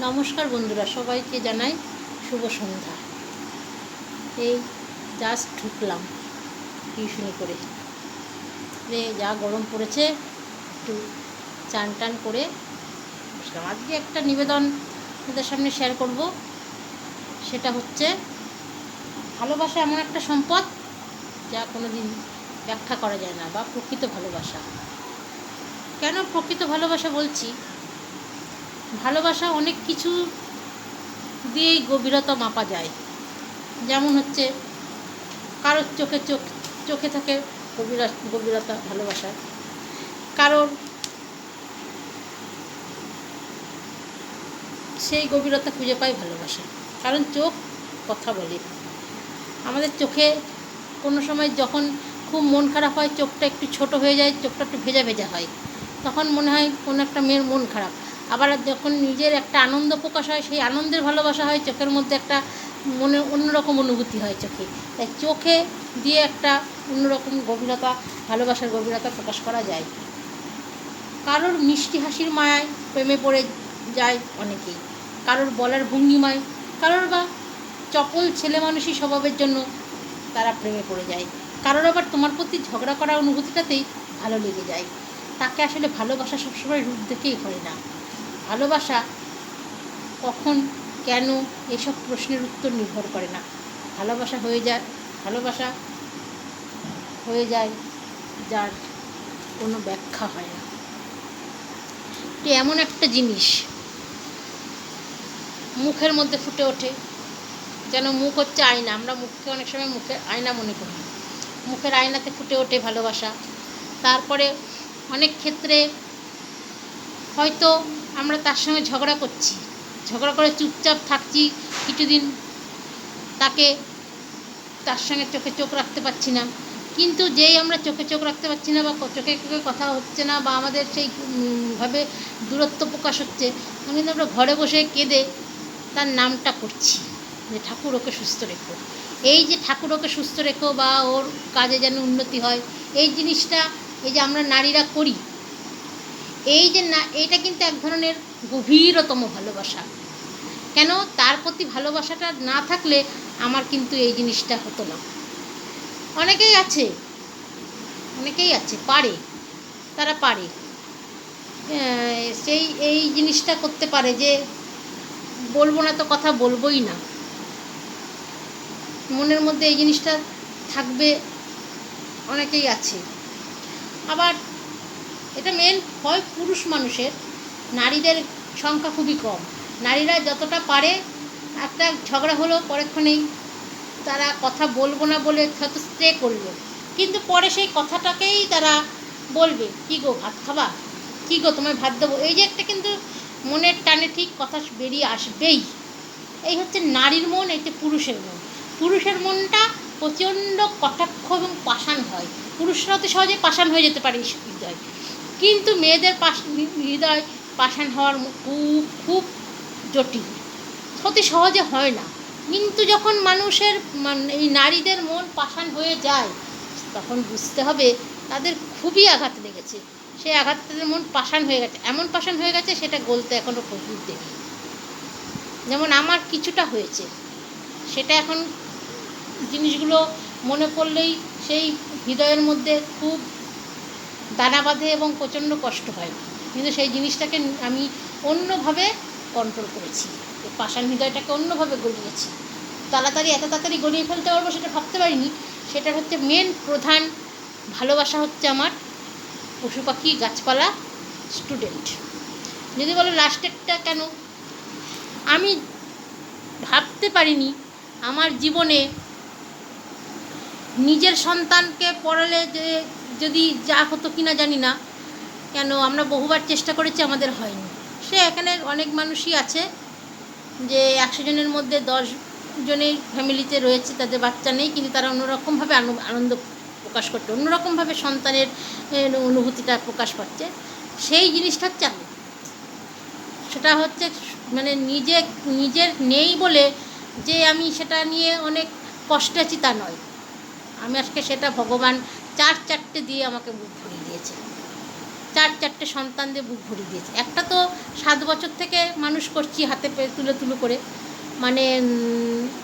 নমস্কার বন্ধুরা, সবাইকে জানাই শুভ সন্ধ্যা। এই জাস্ট ঢুকলাম টিউশনি করে। রে, যা গরম পড়েছে, একটু চান টান করে আজকে একটা নিবেদন আপনাদের সামনে শেয়ার করব। সেটা হচ্ছে, ভালোবাসা এমন একটা সম্পদ যা কোনো দিন ব্যাখ্যা করা যায় না, বা প্রকৃত ভালোবাসা। কেন প্রকৃত ভালোবাসা বলছি? ভালোবাসা অনেক কিছু দিয়েই গভীরতা মাপা যায়। যেমন হচ্ছে, কারোর চোখে চোখ, চোখে থাকে গভীরা, গভীরতা ভালোবাসা কারোর সেই গভীরতা খুঁজে পায় ভালোবাসা। কারণ চোখ কথা বলে। আমাদের চোখে কোনো সময় যখন খুব মন খারাপ হয়, চোখটা একটু ছোট হয়ে যায়, চোখটা একটু ভেজা ভেজা হয়। তখন মনে হয় কোনো একটা মেয়ের মন খারাপ। আবার যখন নিজের একটা আনন্দ প্রকাশ হয়, সেই আনন্দের ভালোবাসা হয়, চোখের মধ্যে একটা মনে অন্যরকম অনুভূতি হয় চোখে। তাই চোখে দিয়ে একটা অন্যরকম গভীরতা, ভালোবাসার গভীরতা প্রকাশ করা যায়। কারোর মিষ্টি হাসির মায়ায় প্রেমে পড়ে যায় অনেকেই। কারোর বলার ভঙ্গিমায়, কারোর বা চপল ছেলে মানুষই স্বভাবের জন্য তারা প্রেমে পড়ে যায়। কারোর আবার তোমার প্রতি ঝগড়া করা অনুভূতিটাতেই ভালো লেগে যায়। তাকে আসলে ভালোবাসা সবসময় রূপ দেখেই হয় না। ভালোবাসা কখন, কেন এসব প্রশ্নের উত্তর নির্ভর করে না। ভালোবাসা হয়ে যায়, ভালোবাসা হয়ে যায় যার কোনো ব্যাখ্যা হয় না। এটি এমন একটা জিনিস মুখের মধ্যে ফুটে ওঠে, যেন মুখ হচ্ছে আয়না। আমরা মুখকে অনেক সময় মুখের আয়না মনে করি। মুখের আয়নাতে ফুটে ওঠে ভালোবাসা। তারপরে অনেক ক্ষেত্রে হয়তো আমরা তার সঙ্গে ঝগড়া করছি। ঝগড়া করে চুপচাপ থাকছি কিছুদিন। তাকে তার সঙ্গে চোখে চোখ রাখতে পারছি না। কিন্তু যেই আমরা চোখে চোখ রাখতে পারছি না বা চোখে চোখে কথা হচ্ছে না বা আমাদের সেই ভাবে দূরত্ব প্রকাশ হচ্ছে তখন কিন্তু আমরা ঘরে বসে কেঁদে তার নামটা করছি যে ঠাকুর ওকে সুস্থ রেখো। এই যে ঠাকুর ওকে সুস্থ রেখো বা ওর কাজে যেন উন্নতি হয়, এই জিনিসটা এই যে আমরা নারীরা করি এই যে না এটা কিন্তু এক ধরনের গভীরতম ভালোবাসা। কেন? তার প্রতি ভালোবাসাটা না থাকলে আমার কিন্তু এই জিনিসটা হতো না। অনেকেই আছে অনেকেই আছে, পারে, তারা পারে। সেই, এই জিনিসটা করতে পারে যে, বলব না তো কথা বলবোই না। মনের মধ্যে এই জিনিসটা থাকবে, অনেকেই আছে। আবার এটা মেন হয় পুরুষ মানুষের, নারীদের সংখ্যা খুবই কম। নারীরা যতটা পারে একটা ঝগড়া হলো পরেক্ষণেই তারা কথা বলব না বলে হয়তো স্টে করল। কিন্তু পরে সেই কথাটাকেই তারা বলবে, কী গো, ভাত খাবা? কী গো, তোমায় ভাত দেবো? এই যে একটা কিন্তু মনের টানে ঠিক কথা বেরিয়ে আসবেই। এই হচ্ছে নারীর মন হচ্ছে পুরুষের মন। পুরুষের মনটা প্রচণ্ড কটাক্ষ এবং পাষাণ হয়। পুরুষরা অতি সহজে পাষাণ হয়ে যেতে পারে এই হৃদয় কিন্তু মেয়েদের পাশ হৃদয় পাষাণ হওয়ার খুব খুব জটিল। অতি সহজে হয় না। কিন্তু যখন মানুষের এই নারীদের মন পাষাণ হয়ে যায়, তখন বুঝতে হবে তাদের খুবই আঘাত লেগেছে। সেই আঘাত তাদের মন পাষাণ হয়ে গেছে। এমন পাষাণ হয়ে গেছে, সেটা গলতে এখনও প্রচুর দেরি যেমন আমার কিছুটা হয়েছে। সেটা এখন জিনিসগুলো মনে পড়লেই সেই হৃদয়ের মধ্যে খুব দানা বাঁধে এবং প্রচণ্ড কষ্ট হয়। কিন্তু সেই জিনিসটাকে আমি অন্যভাবে কন্ট্রোল করেছি। পাষাণ হৃদয়টাকে অন্যভাবে গলিয়েছি। তাড়াতাড়ি, এত তাড়াতাড়ি গলিয়ে ফেলতে পারব সেটা ভাবতে পারিনি। সেটা হচ্ছে মেন প্রধান ভালোবাসা হচ্ছে আমার পশু পাখি, গাছপালা স্টুডেন্ট যদি বলো লাস্টেরটা কেন? আমি ভাবতে পারিনি আমার জীবনে নিজের সন্তানকে পড়ালে যে যদি যা হতো কিনা জানি না, কেন আমরা বহুবার চেষ্টা করেছি, আমাদের হয়নি। সে এখানে অনেক মানুষই আছে যে একশো জনের মধ্যে দশ জনের ফ্যামিলিতে রয়েছে, তাদের বাচ্চা নেই, কিন্তু তারা অন্যরকমভাবে আনু- আনন্দ প্রকাশ করছে অন্যরকমভাবে সন্তানের অনুভূতিটা প্রকাশ পাচ্ছে সেই জিনিসটা চালু। সেটা হচ্ছে মানে নিজে, নিজের নেই বলে যে আমি সেটা নিয়ে অনেক কষ্টে আছি তা নয়। আমি আজকে সেটা ভগবান চার চারটে দিয়ে আমাকে বুক ভরিয়ে দিয়েছে। চার চারটে সন্তান দিয়ে বুক ভরিয়ে দিয়েছে। একটা তো সাত বছর থেকে মানুষ করছি হাতে পেয়ে তুলে তুলে করে। মানে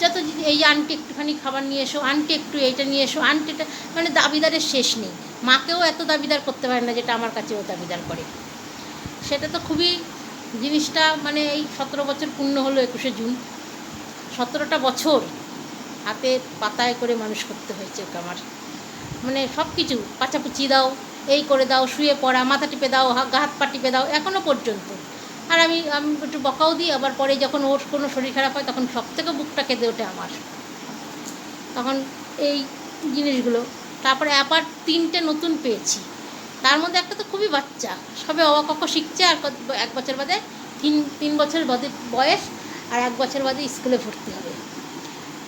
যত এই আন্টি একটুখানি খাবার নিয়ে এসো, আন্টি একটু এইটা নিয়ে এসো আন্টিটা মানে দাবিদারের শেষ নেই। মাকেও এত দাবিদার করতে পারে না যেটা আমার কাছে ও দাবিদার করে। সেটা তো খুবই জিনিসটা মানে এই সতেরো বছর পূর্ণ হলো একুশে জুন। সতেরোটা বছর হাতে পাতায় করে মানুষ করতে হয়েছে ওকে আমার। মানে সব কিছু পাচাপুচি দাও, এই করে দাও, শুয়ে পড়া, মাথা টিপে দাও গা, হাত পা টিপে দাও এখনও পর্যন্ত। আর আমি আমি একটু বকাও দিই, আবার পরে যখন ওর কোনো শরীর খারাপ হয় তখন সব থেকে বুকটা কেঁদে ওঠে আমার। তখন এই জিনিসগুলো। তারপরে আবার তিনটে নতুন পেয়েছি। তার মধ্যে একটা তো খুবই বাচ্চা। সবে অবাকক্ষ শিখছে, আর এক বছর বাদে তিন তিন বছর বাদে বয়স, আর এক বছর বাদে স্কুলে ভর্তি হবে।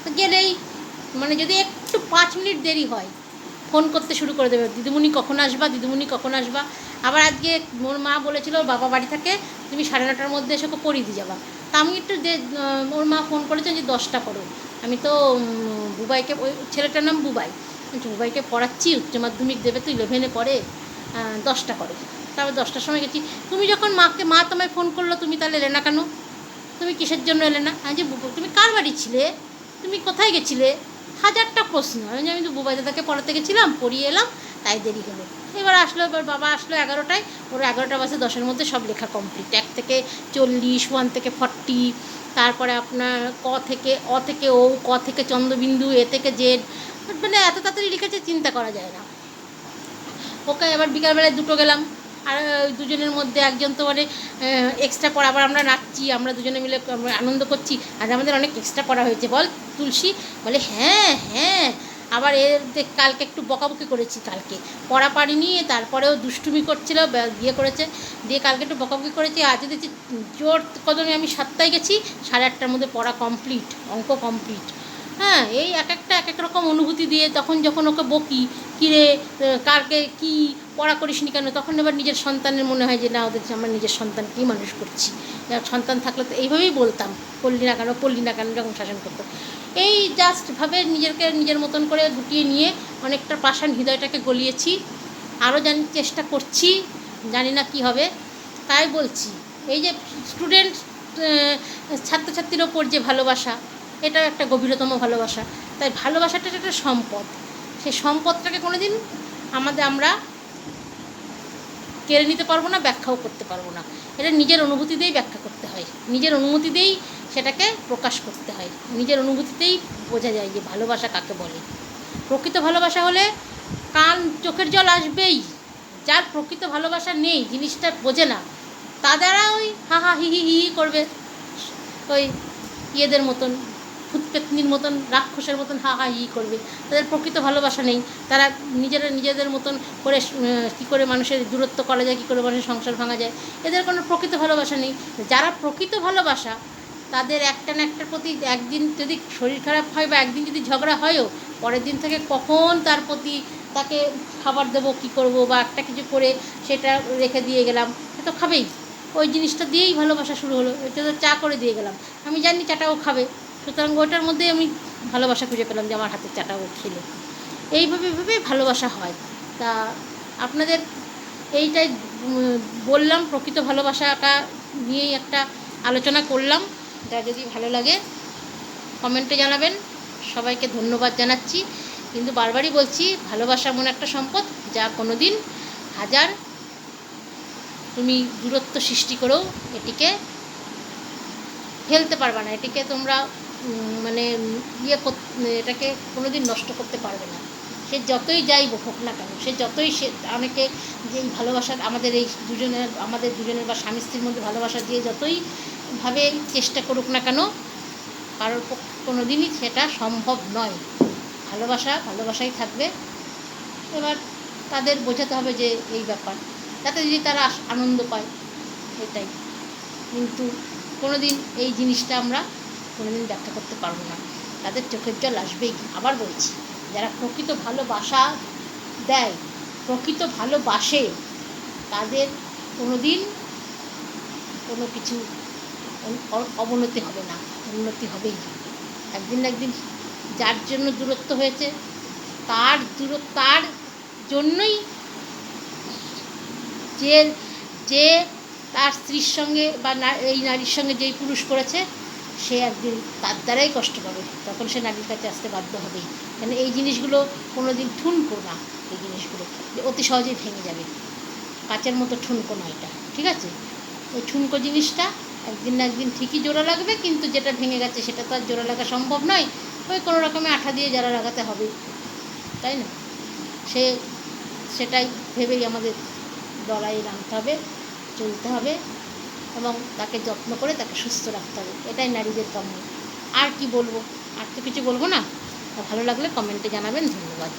তো গেলেই মানে যদি একটু পাঁচ মিনিট দেরি হয় ফোন করতে শুরু করে দেবে। দিদিমণি কখন আসবা? দিদিমণি কখন আসবা? আবার আজকে মোর মা বলেছিল বাবা বাড়ি থাকে তুমি সাড়ে নটার মধ্যে এসে পড়িয়ে দিয়ে যাবা। তা আমি একটু আহ, ওর মা ফোন করেছেন যে দশটা করো আমি তো বুবাইকে ওই ছেলেটার নাম বুবাই। বুবাইকে পড়াচ্ছি উচ্চ মাধ্যমিক দেবে তো ইলেভেনে পড়ে দশটা করো তারপর দশটার সময় গেছি। তুমি যখন মাকে মা তোমায় ফোন করল তুমি তাহলে এলে না কেন? তুমি কিসের জন্য এলে না? আমি যে তুমি কার বাড়ি ছিলে? তুমি কোথায় গেছিলে? হাজারটা প্রশ্ন। আমি আমি তো বুবাই দাদাকে পড়াতে গেছিলাম, পড়িয়ে এলাম, তাই দেরি হলো। এবার আসলো, এবার বাবা আসলো এগারোটায়, ওর এগারোটা বাজে, দশের মধ্যে সব লেখা কমপ্লিট এক থেকে চল্লিশ ওয়ান থেকে ফর্টি তারপরে আপনার ক থেকে, অ থেকে ও, ক থেকে চন্দ্রবিন্দু, এ থেকে জেড মানে এত তাড়াতাড়ি লিখেছে, চিন্তা করা যায় না। ওকে এবার বিকালবেলায় দুটো গেলাম। আর দুজনের মধ্যে একজন তো মানে এক্সট্রা পড়া আবার আমরা নাচছি, আমরা দুজনে মিলে আনন্দ করছি। আর আমাদের অনেক এক্সট্রা পড়া হয়েছে। বল, তুলসী? বলে হ্যাঁ হ্যাঁ। আবার এর কালকে একটু বকাবকি করেছি কালকে। পড়া পারিনি, তারপরেও দুষ্টুমি করছিল ব্য- করেছে। দিয়ে কালকে একটু বকাবকি করেছি। আজ দেখছি, জোর কদমে আমি সাতটায় গেছি, সাড়ে আটটার মধ্যে পড়া কমপ্লিট অঙ্ক কমপ্লিট হ্যাঁ এই এক একটা, এক এক রকম অনুভূতি দিয়ে তখন যখন ওকে বকি, কিরে কারকে কি পড়া করিস নি কেন? তখন এবার নিজের সন্তানের মনে হয় যে, না, ওদের আমার নিজের সন্তানকেই মানুষ করছি। সন্তান থাকলে তো এইভাবেই বলতাম, পড়লি না কেন, পড়লি না কেন? যখন শাসন করতো। এই জাস্টভাবে নিজেকে নিজের মতন করে গুটিয়ে নিয়ে অনেকটা পাষাণ হৃদয়টাকে গলিয়েছি। আরও জানি চেষ্টা করছি, জানি না কি হবে। তাই বলছি, এই যে স্টুডেন্ট ছাত্রছাত্রীর ওপর যে ভালোবাসা, এটাও একটা গভীরতম ভালোবাসা। তাই ভালোবাসাটা একটা সম্পদ। সেই সম্পদটাকে কোনো দিন আমাদের, আমরা কেড়ে নিতে পারব না, ব্যাখ্যাও করতে পারব না। এটা নিজের অনুভূতি দিয়েই ব্যাখ্যা করতে হয়। নিজের অনুমতি দিয়েই সেটাকে প্রকাশ করতে হয়। নিজের অনুভূতিতেই বোঝা যায় যে ভালোবাসা কাকে বলে। প্রকৃত ভালোবাসা হলে কান, চোখের জল আসবেই। যার প্রকৃত ভালোবাসা নেই, জিনিসটা বোঝে না তাদেরা ওই হা হা, হি হি হি হি করবে। ওই ইয়েদের মতন। ভূতপেতনির মতন রাক্ষসের মতন হা হা হি করবে। তাদের প্রকৃত ভালোবাসা নেই। তারা নিজেরা নিজেদের মতন করে কী করে মানুষের দূরত্ব করা যায়, কী করে মানুষের সংসার ভাঙা যায়, এদের কোনো প্রকৃত ভালোবাসা নেই। যারা প্রকৃত ভালোবাসা, তাদের একটা না একটার প্রতি একদিন যদি শরীর খারাপ হয় বা একদিন যদি ঝগড়া হয়ও, পরের দিন থেকে কখন তার প্রতি তাকে খাবার দেবো, কী করব বা একটা কিছু করে সেটা রেখে দিয়ে গেলাম, সে তো খাবেই। ওই জিনিসটা দিয়েই ভালোবাসা শুরু হলো। এটা তো চা করে দিয়ে গেলাম। আমি জানি চাটাও খাবে। সুতরাং ওটার মধ্যেই আমি ভালোবাসা খুঁজে পেলাম যে আমার হাতের চাটাও খেলো। এইভাবে ভেবেই ভালোবাসা হয়। তা আপনাদের এইটাই বললাম, প্রকৃত ভালোবাসাটা নিয়েই একটা আলোচনা করলাম। যা যদি ভালো লাগে, কমেন্টে জানাবেন। সবাইকে ধন্যবাদ জানাচ্ছি। কিন্তু বারবারই বলছি, ভালোবাসা এমন একটা সম্পদ যা কোনো দিন হাজার তুমি দূরত্ব সৃষ্টি করেও এটিকে ফেলতে পারবে না। এটিকে তোমরা মানে ইয়ে এটাকে কোনো দিন নষ্ট করতে পারবে না। সে যতই যাই হোক না কেন, সে যতই সে অনেকে যে এই ভালোবাসার, আমাদের এই দুজনের, আমাদের দুজনের বা স্বামী স্ত্রীর মধ্যে ভালোবাসা দিয়ে যতই ভাবে চেষ্টা করুক না কেন, কারোর কোনো দিনই সেটা সম্ভব নয়। ভালোবাসা, ভালোবাসাই থাকবে। এবার তাদের বোঝাতে হবে যে এই ব্যাপার। তাতে যদি তারা আনন্দ পায়, এটাই। কিন্তু কোনো দিন এই জিনিসটা আমরা কোনো দিন ব্যাখ্যা করতে পারব না। তাদের চোখের জল আসবেই। আবার বলছি, যারা প্রকৃত ভালোবাসা দেয়, প্রকৃত ভালোবাসে, তাদের কোনো দিন কোনো কিছু অবনতি হবে না, উন্নতি হবেই। একদিন একদিন যার জন্য দূরত্ব হয়েছে, তার দূর, তার জন্যই যে যে তার স্ত্রীর সঙ্গে বা এই নারীর সঙ্গে যেই পুরুষ করেছে সে একদিন তার দ্বারাই কষ্ট পাবে, তখন সে নারীর কাছে আসতে বাধ্য হবেই কেন এই জিনিসগুলো কোনো দিন ঠুনকো না, এই জিনিসগুলো। অতি সহজেই ভেঙে যাবে। কাচের মতো ঠুনকো না এটা, ঠিক আছে? ওই ঠুনকো জিনিসটা একদিন না একদিন ঠিকই জোড়া লাগবে, কিন্তু যেটা ভেঙে গেছে সেটা তো আর জোড়া লাগা সম্ভব নয়। ওই কোনো রকমে আঠা দিয়ে জোড়া লাগাতে হবে, তাই না? সে সেটাই ভেবেই আমাদের লড়াই নামতে হবে, চলতে হবে। এবং তাকে যত্ন করে তাকে সুস্থ রাখতে হবে। এটাই নারীদের কাম্য আর কি বলব? আর তো কিছু বলব না? ভালো লাগলে কমেন্টে জানাবেন। ধন্যবাদ।